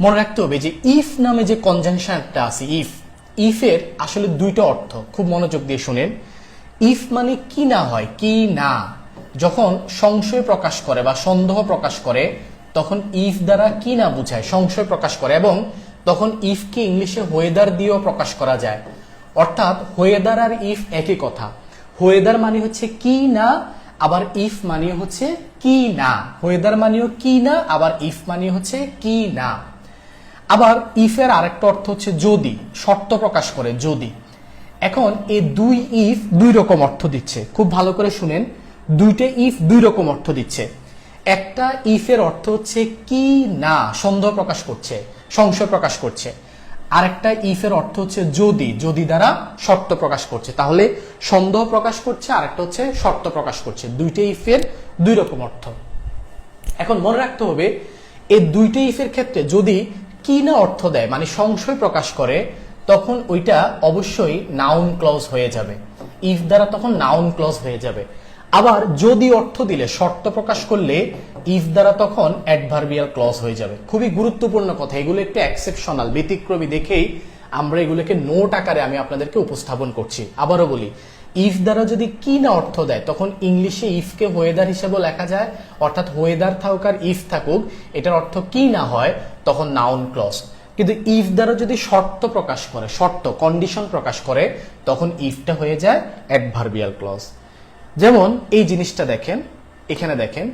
মনে রাখতে হবে যে ইফ নামে যে কনজাংশন একটা আছে ইফ ইফের আসলে দুইটা অর্থ। খুব মনোযোগ দিয়ে শুনেন। ইফ মানে কি না হয়, কি না? যখন সংশয় প্রকাশ করে বা সন্দেহ প্রকাশ করে, তখন ইফ দ্বারা কি না বোঝায়, সংশয় প্রকাশ করে এবং তখন ইফকে ইংলিশে ওয়েদার দিয়েও প্রকাশ করা যায়। অর্থাৎ ওয়েদার আর ইফ একই কথা। ওয়েদার মানে হচ্ছে কি না, আবার ইফ মানে হচ্ছে কি না। ওয়েদার মানেও কি না, আবার ইফ মানে হচ্ছে কি না। আবার ইফের আরেকটা অর্থ হচ্ছে যদি, শর্ত প্রকাশ করে যদি। এখন এই দুই ইফ দুই রকম অর্থ দিচ্ছে। খুব ভালো করে শুনেন। দুইটা ইফ দুই রকম অর্থ দিচ্ছে। একটা ইফের অর্থ হচ্ছে কি না, সন্দেহ প্রকাশ করছে, সংশয় প্রকাশ করছে। আরেকটা ইফের অর্থ হচ্ছে যদি যদি দ্বারা শর্ত প্রকাশ করছে। তাহলে সন্দেহ প্রকাশ করছে, আরেকটা হচ্ছে শর্ত প্রকাশ করছে। দুইটা ইফের দুই রকম অর্থ। এখন মনে রাখতে হবে এই দুইটা ইফের ক্ষেত্রে যদি কি না অর্থ দেয় মানে সংশয় প্রকাশ করে, তখন ওইটা অবশ্যই নাউন ক্লজ হয়ে যাবে। ইফ দ্বারা তখন নাউন ক্লজ হয়ে যাবে। আবার যদি অর্থ দিলে, শর্ত প্রকাশ করলে ইফ দ্বারা তখন অ্যাডভার্বিয়াল ক্লজ হয়ে যাবে। খুবই গুরুত্বপূর্ণ কথা। এগুলো একটু এক্সেপশনাল ব্যতিক্রমী দেখেই আমরা এগুলোকে নোট আকারে আমি আপনাদেরকে উপস্থাপন করছি। আবারও বলি ইফ দ্বারা যদি কি না অর্থ দেয়, তখন ইংলিশে ইফকে ওয়েদার হিসেবে লেখা যায়। অর্থাৎ ওয়েদার থাকুক আর ইফ থাকুক, এটার অর্থ কি না হয়, তখন নাউন ক্লজ কিন্তু ইফ দ্বারা যদি শর্ত প্রকাশ করে, শর্ত কন্ডিশন প্রকাশ করে, তখন ইফটা হয়ে যায় অ্যাডভার্বিয়াল ক্লজ যেমন, এই জিনিসটা দেখেন, এখানে দেখেন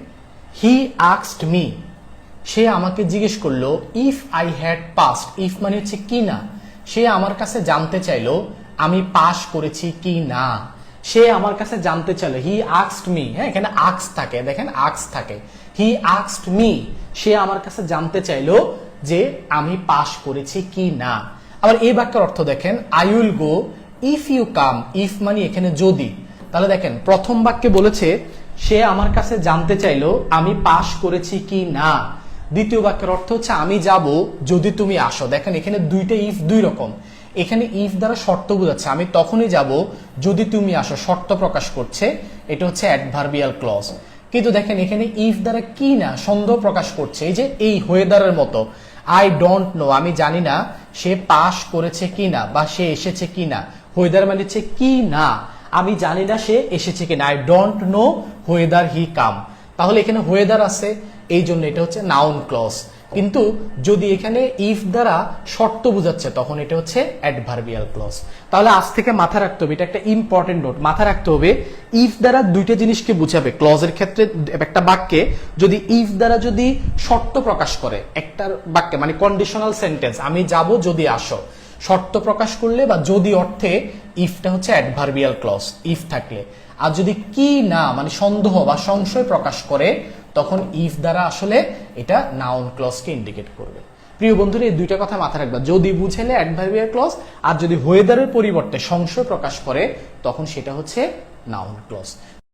হি আক্সড মি সে আমাকে জিজ্ঞেস করল if I had past if মানে হচ্ছে কি না? সে আমার কাছে জানতে চাইলো আমি পাশ করেছি কি না? সে আমার কাছে জানতে চাইলো হি আক্সড মি হ্যাঁ এখানে আক্স থাকে, দেখেন আক্স থাকে। হি আক্সড মি সে আমার কাছে জানতে চাইলো যে আমি পাশ করেছি কি না। আবার এই বাক্যের অর্থ দেখেন I will go if you come if মানে এখানে যদি। তাহলে দেখেন, প্রথম বাক্যে বলেছে, সে আমার কাছে জানতে চাইলো আমি পাশ করেছি কি না? দ্বিতীয় বাক্যের অর্থ হচ্ছে, আমি যাব যদি তুমি আসো। দেখেন, এখানে দুইটা ইফ দুই রকম। এখানে ইফ দ্বারা শর্ত বোঝাচ্ছে, আমি তখনই যাব যদি তুমি আসো, শর্ত প্রকাশ করছে, এটা হচ্ছে অ্যাডভার্বিয়াল ক্লজ কিন্তু দেখেন, এখানে ইফ দ্বারা কি না, সন্দেহ প্রকাশ করছে, এই যে এই ওয়েদারের মতো। আই ডোন্ট নো আমি জানি না সে পাস করেছে কি না, বা সে এসেছে কি না ওয়েদার মানে হচ্ছে কি না, আমি জানি না সে এসেছে কিনা I don't know whether he come তাহলে এখানে হোয়েদার আছে, এই জন্য এটা হচ্ছে নাউন ক্লজ কিন্তু যদি এখানে ইফ দ্বারা শর্ত বোঝাচ্ছে, তখন এটা হচ্ছে অ্যাডভার্বিয়াল ক্লজ তাহলে আজ থেকে মাথা রাখতে হবে, এটা একটা ইম্পর্টেন্ট নোট মাথা রাখতে হবে ইফ দ্বারা দুইটা জিনিসকে বুঝাবে ক্লজের ক্ষেত্রে একটা বাক্যে, যদি ইফ দ্বারা যদি শর্ত প্রকাশ করে একটা বাক্যে মানে কন্ডিশনাল সেন্টেন্স আমি যাব যদি আসো, শর্ত প্রকাশ করলে বা যদি অর্থে ইফটা হচ্ছে অ্যাডভার্বিয়াল ক্লজ ইফ থাকলে। আর যদি কি না মানে সন্দেহ বা সংশয় প্রকাশ করে তখন ইফ দ্বারা আসলে এটা নাউন ক্লজকে ইন্ডিকেট করবে। প্রিয় বন্ধুরা, এই দুইটা কথা মাথায় রাখবা। যদি বুঝেলে অ্যাডভার্বিয়াল ক্লস আর যদি ওয়েদারের পরিবর্তে সংশয় প্রকাশ করে, তখন সেটা হচ্ছে নাউন ক্লজ